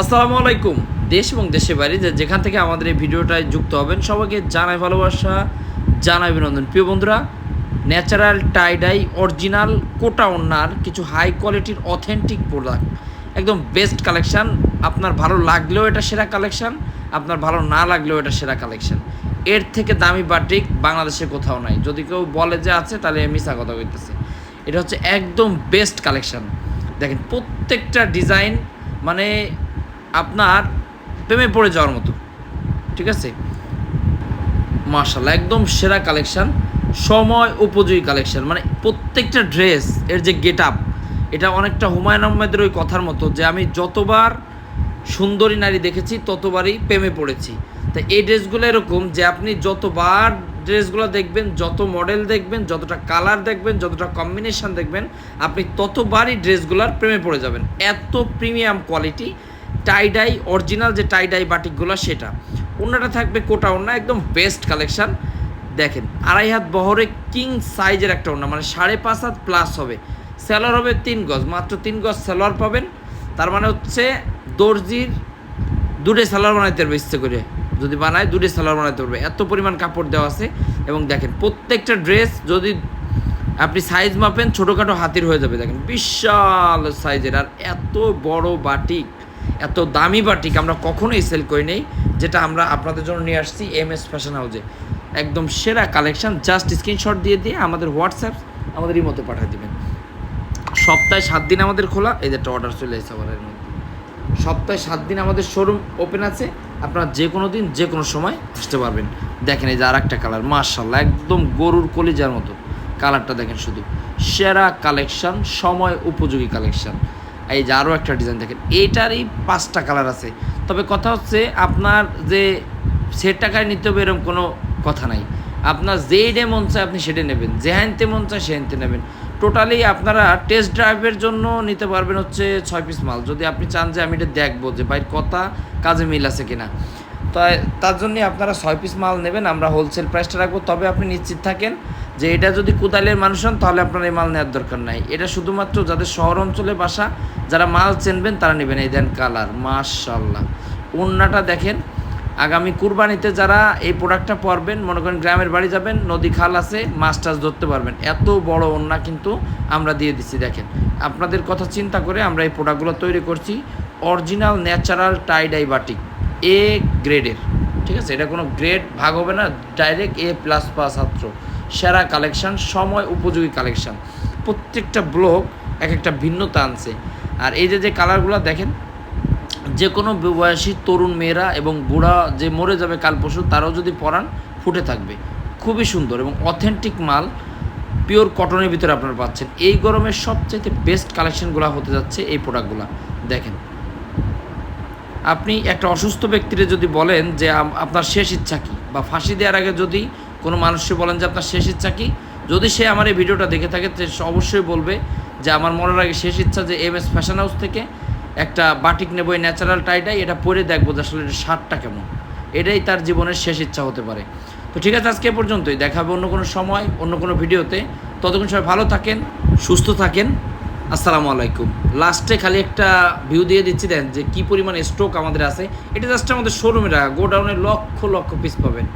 আসসালামু আলাইকুম। দেশ এবং দেশের বাইরে যে যেখান থেকে আমাদের এই ভিডিওটায় যুক্ত হবেন, সবাইকে জানাই ভালোবাসা, জানাই অভিনন্দন। প্রিয় বন্ধুরা, natural tie dye original Kota ওনার কিছু হাই কোয়ালিটির অথেন্টিক প্রোডাক্ট। একদম বেস্ট কালেকশান। আপনার ভালো লাগলেও এটা সেরা কালেকশান, আপনার ভালো না লাগলেও এটা সেরা কালেকশান। এর থেকে দামি বাটিক বাংলাদেশে কোথাও নাই। যদি কেউ বলে যে আছে, তাহলে মিশা কথা কইতেছে। এটা হচ্ছে একদম বেস্ট কালেকশান। দেখেন, প্রত্যেকটা ডিজাইন মানে আপনার প্রেমে পড়ে যাওয়ার মতো। ঠিক আছে? মার্শাল্লাহ একদম সেরা কালেকশান সময় উপযোগী কালেকশান মানে প্রত্যেকটা ড্রেস এর যে গেট আপ এটা অনেকটা হুমায়ুন আহমেদের ওই কথার মতো যে আমি যতবার সুন্দরী নারী দেখেছি, ততবারই প্রেমে পড়েছি। তো এই ড্রেসগুলো এরকম যে আপনি যতবার ড্রেসগুলো দেখবেন, যত মডেল দেখবেন, যতটা কালার দেখবেন, যতটা কম্বিনেশন দেখবেন, আপনি ততবারই ড্রেসগুলোর প্রেমে পড়ে যাবেন। এত premium quality tie dye original যে টাইডাই বাটিকগুলো সেটা। অন্যটা থাকবে কোটা অন্য একদম বেস্ট কালেকশান দেখেন, আড়াই হাত বহরে কিং সাইজের একটা ওড়না মানে সাড়ে পাঁচ হাত প্লাস হবে। স্যালোয়ার হবে তিন গজ, মাত্র তিন গজ স্যালোয়ার পাবেন। তার মানে হচ্ছে দর্জির দুটো সালোয়ার বানাইতে পারবে, ইচ্ছে করে। যদি বানায়, দুটো সালোয়ার বানাইতে পারবে। এত পরিমাণ কাপড় দেওয়া আছে। এবং দেখেন, প্রত্যেকটা ড্রেস যদি আপনি সাইজ মাপেন, ছোটোখাটো হাতির হয়ে যাবে। দেখেন, বিশাল সাইজের আর এত বড় বাটিক। এত দামি বাটিক আমরা কখনোই সেল করি নেই, যেটা আমরা আপনাদের জন্য নিয়ে আসছি এম এস ফ্যাশন হাউসে একদম সেরা কালেকশন জাস্ট স্ক্রিনশট দিয়ে দিয়ে আমাদের হোয়াটসঅ্যাপ আমাদের মতো পাঠিয়ে দেবেন। সপ্তাহে সাত দিন আমাদের খোলা একটা অর্ডার চলে এসেছে আমার মধ্যে। সপ্তাহে সাত দিন আমাদের শোরুম ওপেন আছে, আপনারা যে কোনো দিন, যে কোনো সময় আসতে পারবেন। দেখেন এই যে আর একটা কালার মার্শাল্লাহ একদম গরুর কলিজার মতো। কালারটা দেখেন শুধু। সেরা কালেকশন সময় উপযোগী কালেকশন এই যে আরও একটা ডিজাইন দেখেন, এইটারই পাঁচটা কালার আছে। তবে কথা হচ্ছে আপনার যে সেট টাকায় নিতে হবে এরকম কোনো কথা নাই। আপনার যেই ডে মন চায় আপনি সেটা নেবেন যে হ্যানতে মন চায় সে হ্যানতে নেবেন। টোটালি আপনারা টেস্ট ড্রাইভের জন্য নিতে পারবেন হচ্ছে ছয় পিস মাল। যদি আপনি চান যে আমি এটা দেখব যে বাইর কথা কাজে মিল আছে কিনা। তাই, তার জন্যে আপনারা ছয় পিস মাল নেবেন, আমরা হোলসেল প্রাইসটা রাখব। তবে আপনি নিশ্চিত থাকেন যে এটা যদি কোদালের মানুষ হন, তাহলে আপনার এই মাল নেওয়ার দরকার নাই। এটা শুধুমাত্র যাদের শহর অঞ্চলে বাসা, যারা মাল চেনবেন, তারা নেবেন এই দেন কালার। মাশাল্লাহ ওন্নাটা দেখেন। আগামী কুরবানিতে যারা এই প্রোডাক্টটা পরবেন, মনে করেন গ্রামের বাড়ি যাবেন, নদী খাল আছে, মাছ টাছ ধরতে পারবেন। এত বড় ওন্না কিন্তু আমরা দিয়ে দিচ্ছি দেখেন। আপনাদের কথা চিন্তা করে আমরা এই প্রোডাক্টগুলো তৈরি করছি। Original, natural tie dye batik A গ্রেডের। ঠিক আছে? এটা কোনো গ্রেড ভাগ হবে না, ডাইরেক্ট এ প্লাস প্লাস ছাত্র। সেরা কালেকশন, সময় উপযোগী কালেকশন। প্রত্যেকটা ব্লক এক একটা ভিন্নতা আনছে। আর এই যে যে কালারগুলো দেখেন যে কোনো বয়সী তরুণ মেয়েরা এবং বুড়া যে মরে যাবে কাল পরশু, তারাও যদি পরান, ফুটে থাকবে। খুবই সুন্দর এবং অথেন্টিক মাল পিওর কটনের ভিতরে আপনারা পাচ্ছেন। এই গরমের সবচাইতে বেস্ট কালেকশনগুলো হতে যাচ্ছে এই প্রোডাক্টগুলো দেখেন। আপনি একটা অসুস্থ ব্যক্তিরে যদি বলেন যে আপনার শেষ ইচ্ছা কী? বা ফাঁসি দেওয়ার আগে যদি কোনো মানুষকে বলেন যে আপনার শেষ ইচ্ছা কী? যদি সে আমার এই ভিডিওটা দেখে থাকে সে অবশ্যই বলবে যে আমার মনের আগে শেষ ইচ্ছা যে এম এস ফ্যাশন হাউস থেকে একটা বাটিক নেব, এই ন্যাচারাল টাইটাই, এটা পরে দেখব যে আসলে এটা স্বাদটা কেমন। এটাই তার জীবনের শেষ ইচ্ছা হতে পারে। তো ঠিক আছে, আজকে পর্যন্তই। দেখাবে অন্য কোনো সময়, অন্য কোনো ভিডিওতে। ততক্ষণ সবাই ভালো থাকেন, সুস্থ থাকেন। আসসালামু আলাইকুম। লাস্টে খালি একটা ভিউ দিয়ে দিচ্ছি, দেন যে কী পরিমাণ স্টক আমাদের আছে। এটা জাস্ট আমাদের শোরুমে রাখা। গোডাউনে লক্ষ লক্ষ পিস পাবেন।